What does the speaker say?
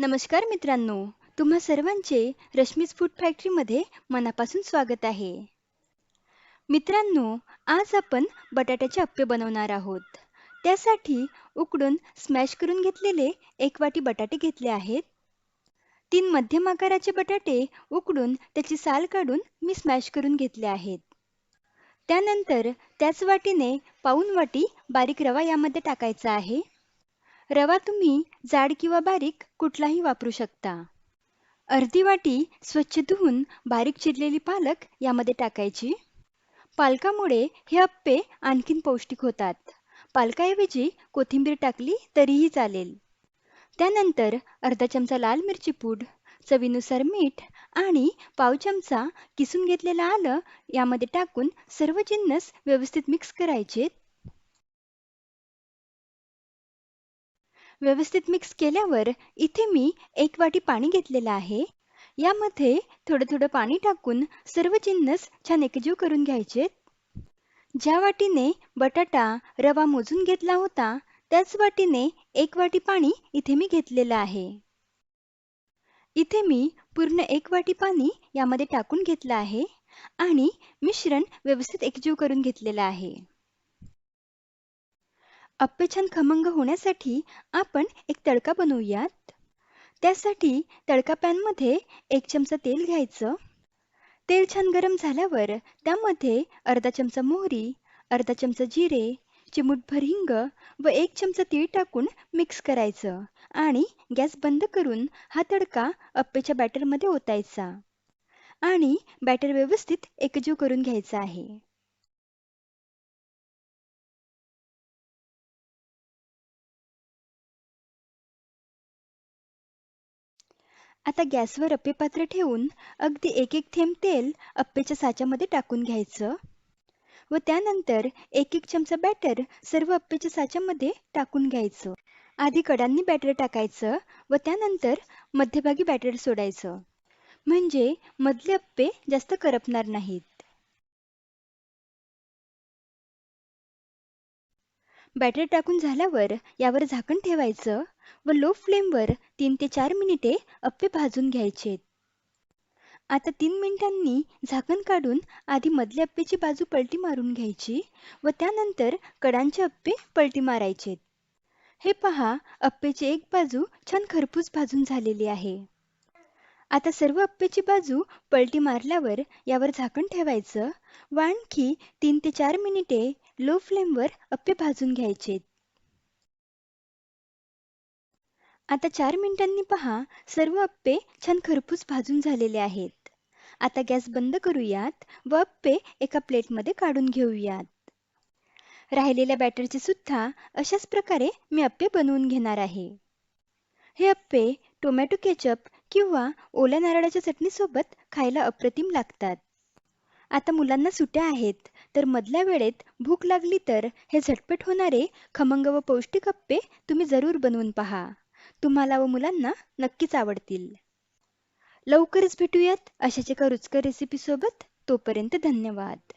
नमस्कार मित्रांनो तुम्हा सर्वांचे रश्मीज फूड फॅक्टरीमध्ये मनापासून स्वागत आहे. मित्रांनो आज आपण बटाट्याचे अप्पे बनवणार आहोत. त्यासाठी उकडून स्मॅश करून घेतलेले एक वाटी बटाटे घेतले आहेत. तीन मध्यम आकाराचे बटाटे उकडून त्याची साल काढून मी स्मॅश करून घेतले आहेत. त्यानंतर त्याच वाटीने पाऊन वाटी बारीक रवा यामध्ये टाकायचा आहे. रवा तुम्ही जाड किंवा बारीक कुठलाही वापरू शकता. अर्धी वाटी स्वच्छ धुवून बारीक चिरलेली पालक यामध्ये टाकायची. पालकामुळे हे अप्पे आणखीन पौष्टिक होतात. पालकाऐवजी कोथिंबीर टाकली तरीही चालेल. त्यानंतर अर्धा चमचा लाल मिरची पूड चवीनुसार मीठ आणि पाव चमचा किसून घेतलेलं आलं यामध्ये टाकून सर्व जिन्नस व्यवस्थित मिक्स करायचेत. व्यवस्थित मिक्स केल्यावर इथे मी एक वाटी पाणी घेतलेलं आहे. यामध्ये थोडं थोडं पाणी टाकून सर्व जिन्नस छान एकजीव करून घ्यायचे. ज्या वाटीने बटाटा रवा मोजून घेतला होता त्याच वाटीने एक वाटी पाणी इथे मी घेतलेलं आहे. इथे मी पूर्ण एक वाटी पाणी यामध्ये टाकून घेतलं आहे आणि मिश्रण व्यवस्थित एकजीव करून घेतलेलं आहे. अप्पे छान खमंग होण्यासाठी आपण एक तडका बनवूयात. त्यासाठी तडका पॅनमध्ये एक चमचा तेल घ्यायचं. तेल छान गरम झाल्यावर त्यामध्ये अर्धा चमचा मोहरी अर्धा चमचा जिरे चिमूटभर हिंग व एक चमचा तीळ टाकून मिक्स करायचं आणि गॅस बंद करून हा तडका अप्पेच्या बॅटरमध्ये ओतायचा आणि बॅटर व्यवस्थित एकजीव करून घ्यायचा आहे. आता गॅसवर अप्पे पात्र ठेवून अगदी एक एक थेंब तेल अप्पेच्या साच्यामध्ये टाकून घ्यायचं. व त्यानंतर एक एक चमचा बॅटर सर्व अप्पेच्या साच्यामध्ये टाकून घ्यायचं. आधी कडांनी बॅटर टाकायचं व त्यानंतर मध्यभागी बॅटर सोडायचं. म्हणजे मधले अप्पे जास्त करपणार नाहीत. बॅटर टाकून झाल्यावर यावर झाकण ठेवायचं व लो फ्लेमवर तीन ते चार मिनिटे अप्पे भाजून घ्यायचे. आता तीन मिनिटांनी झाकण काढून आधी मधल्या अप्पेची बाजू पलटी मारून घ्यायची व त्यानंतर कडांचे अप्पे पलटी मारायचे. हे पहा अप्पेची एक बाजू छान खरपूस भाजून झालेली आहे. आता सर्व अप्पेची बाजू पलटी मारल्यावर यावर झाकण ठेवायचं. व आणखी तीन ते चार मिनिटे लो फ्लेमवर अप्पे भाजून घ्यायचे. आता चार मिनिटांनी पहा सर्व अप्पे छान खरपूस भाजून झालेले आहेत. आता गॅस बंद करूयात व अप्पे एका प्लेटमध्ये काढून घेऊयात. राहिलेल्या बॅटरचे सुद्धा अशाच प्रकारे मी अप्पे बनवून घेणार आहे. हे अप्पे टोमॅटो केचप किंवा ओल्या नारळाच्या चटणीसोबत खायला अप्रतिम लागतात. आता मुलांना सुट्या आहेत तर मधल्या वेळेत भूक लागली तर हे झटपट होणारे खमंग व पौष्टिक अप्पे तुम्ही जरूर बनवून पहा. तुम्हाला व मुलांना नक्कीच आवडतील. लवकरच भेटूयात अशाच एका रुचकर रेसिपीसोबत तोपर्यंत धन्यवाद.